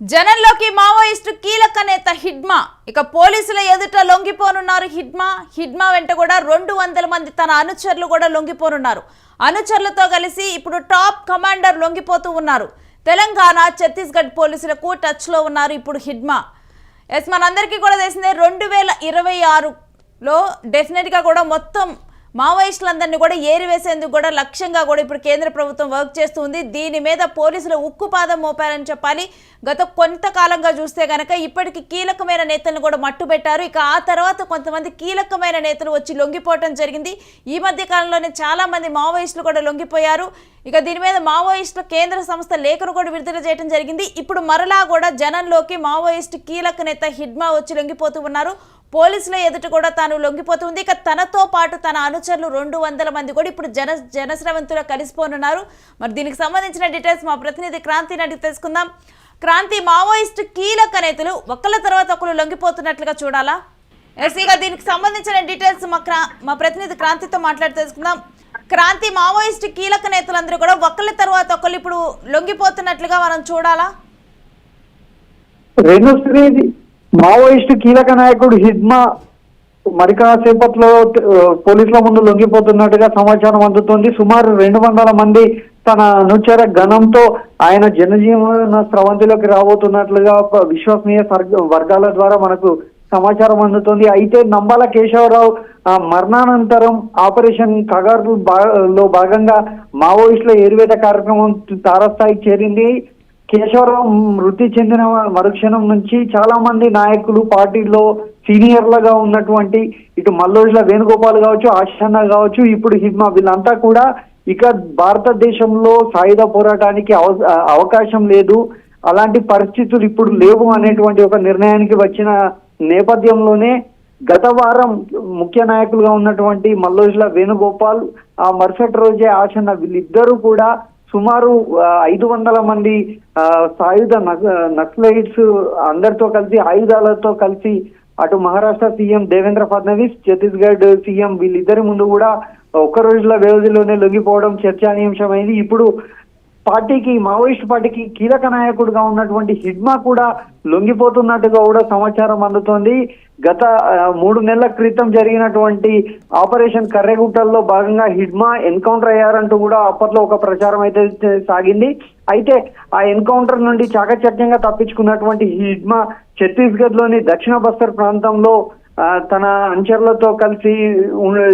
జనంలోకి మావోయిస్టు కీలక నేత హిడ్మా. ఇక పోలీసుల ఎదుట లొంగిపోనున్నారు హిడ్మా. హిడ్మా వెంట కూడా రెండు వందల మంది తన అనుచరులు కూడా లొంగిపోనున్నారు. అనుచరులతో కలిసి ఇప్పుడు టాప్ కమాండర్ లొంగిపోతూ ఉన్నారు. తెలంగాణ ఛత్తీస్గఢ్ పోలీసులకు టచ్లో ఉన్నారు ఇప్పుడు హిడ్మా. ఎస్ మనందరికీ కూడా తెలిసిందే రెండు వేల ఇరవై ఆరులో డెఫినెట్గా కూడా మొత్తం మావోయిస్టులందరినీ కూడా ఏరివేసేందుకు కూడా లక్ష్యంగా కూడా ఇప్పుడు కేంద్ర ప్రభుత్వం వర్క్ చేస్తుంది. దీని మీద పోలీసులు ఉక్కుపాదం మోపారని చెప్పాలి. గత కొంతకాలంగా చూస్తే కనుక ఇప్పటికి కీలకమైన నేతలను కూడా మట్టుబెట్టారు. ఇక ఆ తర్వాత కొంతమంది కీలకమైన నేతలు వచ్చి లొంగిపోవటం జరిగింది. ఈ మధ్య కాలంలోనే చాలా మంది మావోయిస్టులు కూడా లొంగిపోయారు. ఇక దీని మీద మావోయిస్టుల కేంద్ర సంస్థ లేఖను కూడా విడుదల చేయడం జరిగింది. ఇప్పుడు మరలా కూడా జనంలోకి మావోయిస్టు కీలక నేత హిడ్మా వచ్చి లొంగిపోతూ ఉన్నారు. పోలీసుల ఎదుట కూడా తాను లొంగిపోతుంది. ఇక తనతో పాటు తన అనుచరులు రెండు వందల మంది కూడా ఇప్పుడు జన జనస్రవంతులో కలిసిపోనున్నారు. మరి దీనికి సంబంధించిన డీటెయిల్స్ మా ప్రతినిధి క్రాంతి నడికి తెలుసుకుందాం. క్రాంతి మావోయిస్టు కీలక నేతలు ఒకళ్ళ తర్వాత ఒకరు లొంగిపోతున్నట్లుగా చూడాలా? ఎస్ ఇక దీనికి సంబంధించిన డీటెయిల్స్ మా క్రా మా ప్రతినిధి క్రాంతితో మాట్లాడి తెలుసుకుందాం. క్రాంతి మావోయిస్ట్ కీలక నేతలందరూ కూడా ఒకళ్ళ తర్వాత ఒకళ్ళు ఇప్పుడు లొంగిపోతున్నట్లుగా మనం చూడాలా? మావోయిస్టు కీలక నాయకుడు హిద్మా మరి కాసేపట్లో పోలీసుల ముందు లొంగిపోతున్నట్టుగా సమాచారం అందుతోంది. సుమారు రెండు వందల మంది తన అనుచర గణంతో ఆయన జనజీవన స్రవంతిలోకి రాబోతున్నట్లుగా విశ్వసనీయ వర్గాల ద్వారా మనకు సమాచారం అందుతోంది. అయితే నంబాల కేశవరావు మరణానంతరం ఆపరేషన్ కగారు లో భాగంగా మావోయిస్టుల ఏరువేత కార్యక్రమం తారస్థాయికి చేరింది. కేశవరావు మృతి చెందిన మరుక్షణం నుంచి చాలా మంది నాయకులు పార్టీలో సీనియర్లుగా ఉన్నటువంటి ఇటు మల్లోజుల వేణుగోపాల్ కావచ్చు ఆశన్న కావచ్చు ఇప్పుడు హిడ్మా వీళ్ళంతా కూడా ఇక భారతదేశంలో సాయుధ పోరాటానికి అవ- అవకాశం లేదు. అలాంటి పరిస్థితులు ఇప్పుడు లేవు అనేటువంటి ఒక నిర్ణయానికి వచ్చిన నేపథ్యంలోనే గత వారం ముఖ్య నాయకులుగా ఉన్నటువంటి మల్లోజుల వేణుగోపాల్ ఆ మరుసటి రోజే ఆశన్న వీళ్ళిద్దరూ కూడా సుమారు ఐదు వందల మంది ఆ, సాయుధ నక్సలైట్స్ అందరితో కలిసి ఆయుధాలతో కలిసి అటు మహారాష్ట్ర సీఎం దేవేంద్ర ఫడ్నవీస్ ఛత్తీస్గఢ్ సీఎం వీళ్ళిద్దరి ముందు కూడా ఒక్క రోజుల వ్యవధిలోనే లొంగిపోవడం చర్చానీయాంశమైంది. ఇప్పుడు పార్టీకి మావోయిస్ట్ పార్టీకి కీలక నాయకుడిగా ఉన్నటువంటి హిడ్మా కూడా లొంగిపోతున్నట్టుగా కూడా సమాచారం అందుతోంది. గత మూడు నెలల క్రితం జరిగినటువంటి ఆపరేషన్ కర్రెగుట్టల్లో భాగంగా హిడ్మా ఎన్కౌంటర్ అయ్యారంటూ కూడా అప్పట్లో ఒక ప్రచారం అయితే సాగింది. అయితే ఆ ఎన్కౌంటర్ నుండి చాకచక్యంగా తప్పించుకున్నటువంటి హిడ్మా ఛత్తీస్గఢ్లోని దక్షిణ బస్తర్ ప్రాంతంలో తన అనుచరులతో కలిసి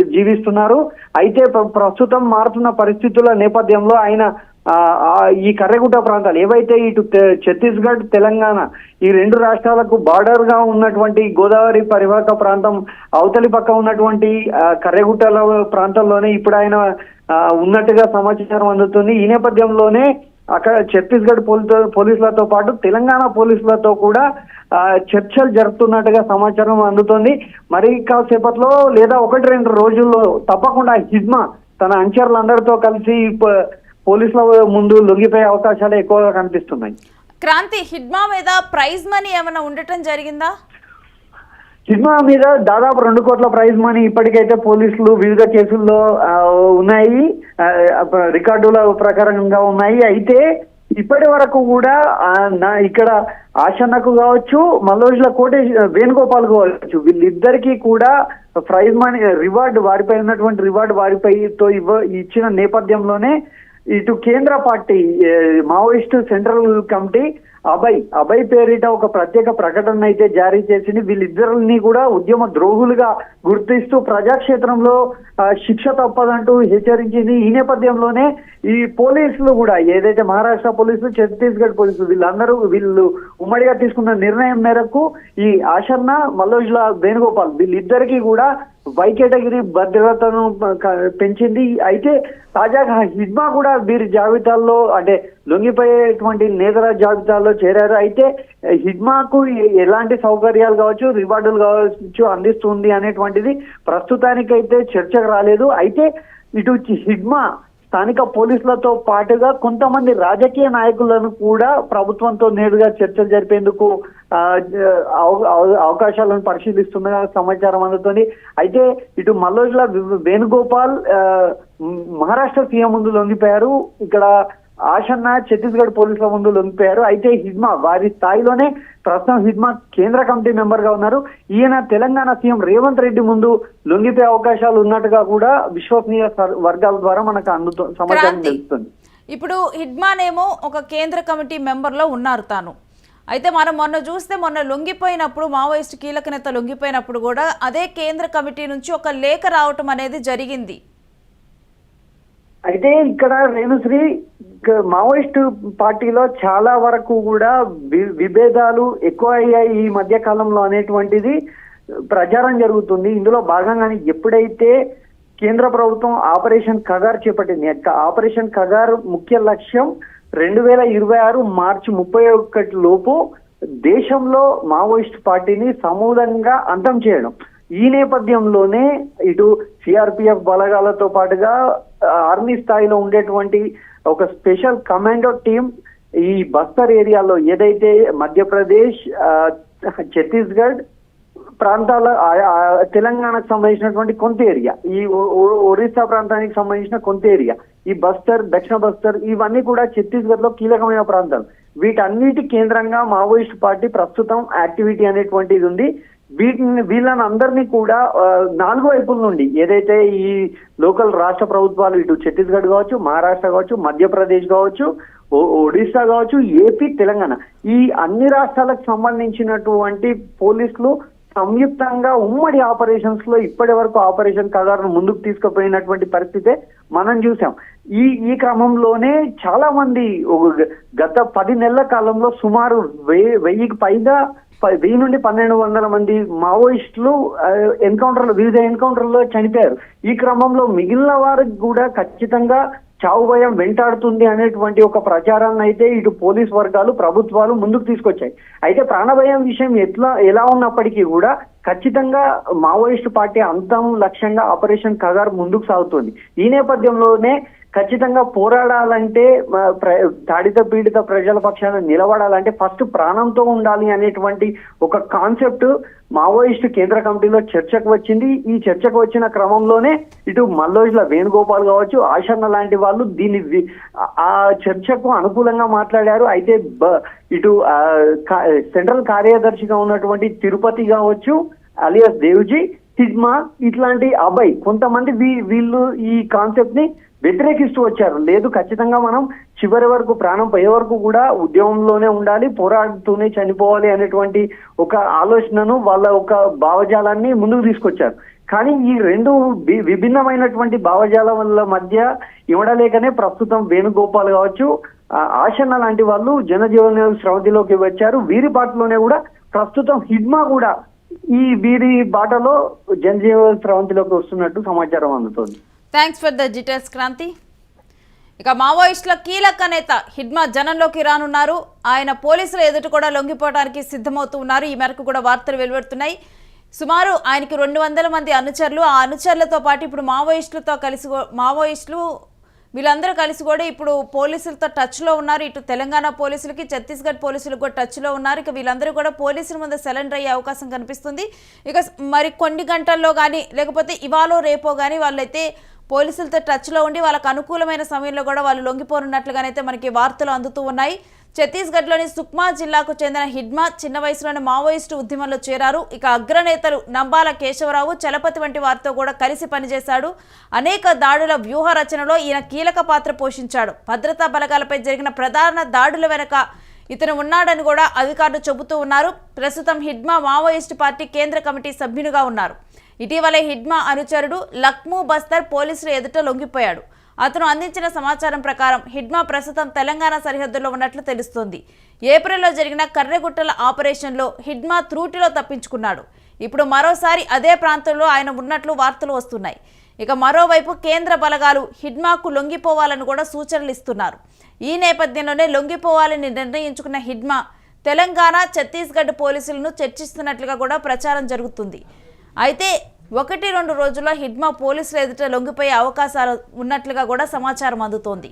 జీవిస్తున్నారు. అయితే ప్ర- ప్రస్తుతం మారుతున్న పరిస్థితుల నేపథ్యంలో ఆయన ఈ కర్రగుట్ట ప్రాంతాలు ఏవైతే ఇటు ఛత్తీస్గఢ్ తెలంగాణ ఈ రెండు రాష్ట్రాలకు బార్డర్గా ఉన్నటువంటి గోదావరి పరివాహక ప్రాంతం అవతలి పక్క ఉన్నటువంటి కర్రగుట్టల ప్రాంతంలోనే ఇప్పుడు ఆయన ఉన్నట్టుగా సమాచారం అందుతుంది. ఈ నేపథ్యంలోనే అక్కడ ఛత్తీస్గఢ్ పోలీసు పోలీసులతో పాటు తెలంగాణ పోలీసులతో కూడా చర్చలు జరుపుతున్నట్టుగా సమాచారం అందుతోంది. మరి కాసేపట్లో లేదా ఒకటి రెండు రోజుల్లో తప్పకుండా హిజ్మా తన అనుచరులందరితో కలిసి పోలీసుల ముందు లొంగిపోయే అవకాశాలు ఎక్కువగా కనిపిస్తున్నాయి. క్రాంతి హిడ్మా మీద ప్రైజ్ మనీ ఏమైనా ఉండటం జరిగిందా? సినిమా మీద దాదాపు రెండు కోట్ల ప్రైజ్ మనీ ఇప్పటికైతే పోలీసులు వివిధ కేసుల్లో ఉన్నాయి. రికార్డుల ప్రకారంగా ఉన్నాయి. అయితే ఇప్పటి వరకు కూడా నా ఇక్కడ ఆశన్నకు కావచ్చు మల్లోజుల కోటేశ్ వేణుగోపాల్ కావచ్చు వీళ్ళిద్దరికీ కూడా ప్రైజ్ మనీ రివార్డు వారిపై ఉన్నటువంటి రివార్డు వారిపైతో ఇవ్వ ఇచ్చిన నేపథ్యంలోనే ఇటు కేంద్ర party Maoist central committee Abhay Abhay పేరిట ఒక ప్రత్యేక ప్రకటన అయితే జారీ చేసింది. వీళ్ళిద్దరిని కూడా ఉద్యమ ద్రోహులుగా గుర్తిస్తూ ప్రజాక్షేత్రంలో శిక్ష తప్పదంటూ హెచ్చరించింది. ఈ నేపథ్యంలోనే ఈ పోలీసులు కూడా ఏదైతే మహారాష్ట్ర పోలీసులు ఛత్తీస్గఢ్ పోలీసులు వీళ్ళందరూ వీళ్ళు ఉమ్మడిగా తీసుకున్న నిర్ణయం మేరకు ఈ ఆశన్న మల్లోజుల వేణుగోపాల్ వీళ్ళిద్దరికీ కూడా వై కేటగిరీ భద్రతను పెంచింది. అయితే తాజాగా హిజ్మా కూడా వీరి జాబితాల్లో అంటే లొంగిపోయేటువంటి నేతల జాబితాల్లో చేరారు. అయితే హిడ్మాకు ఎలాంటి సౌకర్యాలు కావచ్చు రివార్డులు కావచ్చు అందిస్తుంది అనేటువంటిది ప్రస్తుతానికైతే చర్చకు రాలేదు. అయితే ఇటు హిజ్మా స్థానిక పోలీసులతో పాటుగా కొంతమంది రాజకీయ నాయకులను కూడా ప్రభుత్వంతో నేరుగా చర్చలు జరిపేందుకు ఆ, అవ- అవకాశాలను పరిశీలిస్తున్న సమాచారం అందుతోంది. అయితే ఇటు మల్లోజుల వేణుగోపాల్ ఆ, మహారాష్ట్ర సీఎం ముందు లొంగిపోయారు. ఇక్కడ ఆషన్న ఛత్తీస్గఢ్ పోలీసుల ముందు లొంగిపోయారు. అయితే హిడ్మా వారి స్థాయిలోనే ప్రస్తుతం హిడ్మా కేంద్ర కమిటీ మెంబర్గా ఉన్నారు. ఈయన తెలంగాణ సీఎం రేవంత్ రెడ్డి ముందు లొంగిపోయే అవకాశాలు ఉన్నట్టుగా కూడా విశ్వసనీయ వర్గాల ద్వారా మనకు అందుతూ సమాచారం. తెలుస్తుంది. ఇప్పుడు హిడ్మానేమో ఒక కేంద్ర కమిటీ మెంబర్లో ఉన్నారు తాను. అయితే మనం మొన్న చూస్తే మొన్న లొంగిపోయినప్పుడు మావోయిస్ట్ కీలక నేత లొంగిపోయినప్పుడు కూడా అదే కేంద్ర కమిటీ నుంచి ఒక లేఖ రావటం అనేది జరిగింది. అయితే ఇక్కడ రేణుశ్రీ మావోయిస్ట్ మావోయిస్టు పార్టీలో చాలా వరకు కూడా విభేదాలు ఎక్కువ అయ్యాయి ఈ మధ్య కాలంలో అనేటువంటిది ప్రచారం జరుగుతుంది. ఇందులో భాగంగానే ఎప్పుడైతే కేంద్ర ప్రభుత్వం ఆపరేషన్ కగార్ చేపట్టింది యొక్క ఆపరేషన్ కగార్ ముఖ్య లక్ష్యం రెండు వేల ఇరవై ఆరు మార్చి ముప్పై ఒకటి లోపు దేశంలో మావోయిస్ట్ పార్టీని సమూలంగా అంతం చేయడం. ఈ నేపథ్యంలోనే ఇటు సిఆర్పిఎఫ్ బలగాలతో పాటుగా ఆర్మీ స్థాయిలో ఉండేటువంటి ఒక స్పెషల్ కమాండో టీం ఈ బస్తర్ ఏరియాలో ఏదైతే మధ్యప్రదేశ్ ఛత్తీస్గఢ్ ప్రాంతాల తెలంగాణకు సంబంధించినటువంటి కొంత ఏరియా ఈ ఒరిస్సా ప్రాంతానికి సంబంధించిన కొంత ఏరియా ఈ బస్తర్ దక్షిణ బస్తర్ ఇవన్నీ కూడా ఛత్తీస్గఢ్లో కీలకమైన ప్రాంతాలు. వీటన్నిటి కేంద్రంగా మావోయిస్ట్ పార్టీ ప్రస్తుతం యాక్టివిటీ అనేటువంటిది ఉంది. వీటిని వీళ్ళని అందరినీ కూడా నాలుగు వైపుల నుండి ఏదైతే ఈ లోకల్ రాష్ట్ర ప్రభుత్వాలు ఇటు ఛత్తీస్గఢ్ కావచ్చు మహారాష్ట్ర కావచ్చు మధ్యప్రదేశ్ కావచ్చు ఒడిస్సా ఒడిశా కావచ్చు ఏపీ తెలంగాణ ఈ అన్ని రాష్ట్రాలకు సంబంధించినటువంటి పోలీసులు సంయుక్తంగా ఉమ్మడి ఆపరేషన్స్లో ఇప్పటి వరకు ఆపరేషన్ కగారును ముందుకు తీసుకుపోయినటువంటి పరిస్థితే మనం చూసాం. ఈ ఈ క్రమంలోనే చాలా మంది గత పది నెలల కాలంలో సుమారు వెయ్యి వెయ్యికి పైగా వెయ్యి నుండి పన్నెండు వందల మంది మావోయిస్టులు ఎన్కౌంటర్లు వివిధ ఎన్కౌంటర్లో చనిపోయారు. ఈ క్రమంలో మిగిలిన వారికి కూడా ఖచ్చితంగా చావు భయం వెంటాడుతుంది అనేటువంటి ఒక ప్రచారాన్ని అయితే ఇటు పోలీస్ వర్గాలు ప్రభుత్వాలు ముందుకు తీసుకొచ్చాయి. అయితే ప్రాణభయం విషయం ఎట్లా ఎలా ఉన్నప్పటికీ కూడా ఖచ్చితంగా మావోయిస్ట్ పార్టీ అంతం లక్ష్యంగా ఆపరేషన్ కగార్ ముందుకు సాగుతుంది. ఈ నేపథ్యంలోనే ఖచ్చితంగా పోరాడాలంటే ప్ర- తాడిత పీడిత ప్రజల పక్షాన నిలబడాలంటే ఫస్ట్ ప్రాణంతో ఉండాలి అనేటువంటి ఒక కాన్సెప్ట్ మావోయిస్ట్ కేంద్ర కమిటీలో చర్చకు వచ్చింది. ఈ చర్చకు వచ్చిన క్రమంలోనే ఇటు మల్లోజ్ల వేణుగోపాల్ కావచ్చు ఆశన్న లాంటి వాళ్ళు దీన్ని ఆ చర్చకు అనుకూలంగా మాట్లాడారు. అయితే ఇటు సెంట్రల్ కార్యదర్శిగా ఉన్నటువంటి తిరుపతి కావచ్చు అలియాస్ దేవ్జీ సిగ్మా ఇట్లాంటి అబ్బాయి కొంతమంది వీ- వీళ్ళు ఈ కాన్సెప్ట్ని వ్యతిరేకిస్తూ వచ్చారు. లేదు ఖచ్చితంగా మనం చివరి వరకు ప్రాణం పోయే వరకు కూడా ఉద్యమంలోనే ఉండాలి పోరాడుతూనే చనిపోవాలి అనేటువంటి ఒక ఆలోచనను వాళ్ళ ఒక భావజాలాన్ని ముందుకు తీసుకొచ్చారు. కానీ ఈ రెండు విభిన్నమైనటువంటి విభిన్నమైనటువంటి వల్ల మధ్య ఇవ్వడలేకనే ప్రస్తుతం వేణుగోపాల్ కావచ్చు ఆశన్న లాంటి వాళ్ళు జనజీవన శ్రవతిలోకి వచ్చారు. వీరి బాటలోనే కూడా ప్రస్తుతం హిడ్మా కూడా ఈ వీరి బాటలో జనజీవన స్రవంతిలోకి వస్తున్నట్టు సమాచారం అందుతోంది. Thanks for the details Kranti ఇక మావోయిస్టుల కీలక నేత హిడ్మా జనంలోకి రానున్నారు. ఆయన పోలీసుల ఎదుట కూడా లొంగిపోవడానికి సిద్ధమవుతూ ఉన్నారు. ఈ మేరకు కూడా వార్తలు వెలువడుతున్నాయి. సుమారు ఆయనకి రెండు వందల మంది అనుచరులు. ఆ అనుచరులతో పాటు ఇప్పుడు మావోయిస్టులతో కలిసి మావోయిస్టులు వీళ్ళందరూ కలిసి కూడా ఇప్పుడు పోలీసులతో టచ్లో ఉన్నారు. ఇటు తెలంగాణ పోలీసులకి ఛత్తీస్గఢ్ పోలీసులకు కూడా టచ్లో ఉన్నారు. ఇక వీళ్ళందరూ కూడా పోలీసుల ముందు సరెండర్ అయ్యే అవకాశం కనిపిస్తుంది. ఇక మరి కొన్ని గంటల్లో కానీ లేకపోతే ఇవాళ రేపో కానీ వాళ్ళైతే పోలీసులతో టచ్లో ఉండి వాళ్ళకు అనుకూలమైన సమయంలో కూడా వాళ్ళు లొంగిపోనున్నట్లుగానైతే మనకి వార్తలు అందుతూ ఉన్నాయి. ఛత్తీస్గఢ్లోని సుక్మా జిల్లాకు చెందిన హిడ్మా చిన్న వయసులోనే మావోయిస్టు ఉద్యమంలో చేరారు. ఇక అగ్రనేతలు నంబాల కేశవరావు చలపతి వంటి వారితో కూడా కలిసి పనిచేశాడు. అనేక దాడుల వ్యూహ రచనలో ఈయన కీలక పాత్ర పోషించాడు. భద్రతా బలగాలపై జరిగిన ప్రధాన దాడుల వెనుక ఇతను ఉన్నాడని కూడా అధికారులు చెబుతూ ఉన్నారు. ప్రస్తుతం హిడ్మా మావోయిస్టు పార్టీ కేంద్ర కమిటీ సభ్యునిగా ఉన్నారు. ఇటీవలే హిడ్మా అనుచరుడు లక్మూ బస్తర్ పోలీసుల ఎదుట లొంగిపోయాడు. అతను అందించిన సమాచారం ప్రకారం హిడ్మా ప్రస్తుతం తెలంగాణ సరిహద్దులో ఉన్నట్లు తెలుస్తోంది. ఏప్రిల్లో జరిగిన కర్రెగుట్టల ఆపరేషన్లో హిడ్మా త్రూటిలో తప్పించుకున్నాడు. ఇప్పుడు మరోసారి అదే ప్రాంతంలో ఆయన ఉన్నట్లు వార్తలు వస్తున్నాయి. ఇక మరోవైపు కేంద్ర బలగాలు హిడ్మాకు లొంగిపోవాలని కూడా సూచనలు ఇస్తున్నారు. ఈ నేపథ్యంలోనే లొంగిపోవాలని నిర్ణయించుకున్న హిడ్మా తెలంగాణ ఛత్తీస్గఢ్ పోలీసులను చర్చిస్తున్నట్లుగా కూడా ప్రచారం జరుగుతుంది. అయితే ఒకటి రెండు రోజుల్లో హిడ్మా పోలీసుల ఎదుట లొంగిపోయే అవకాశాలు ఉన్నట్లుగా కూడా సమాచారం అందుతోంది.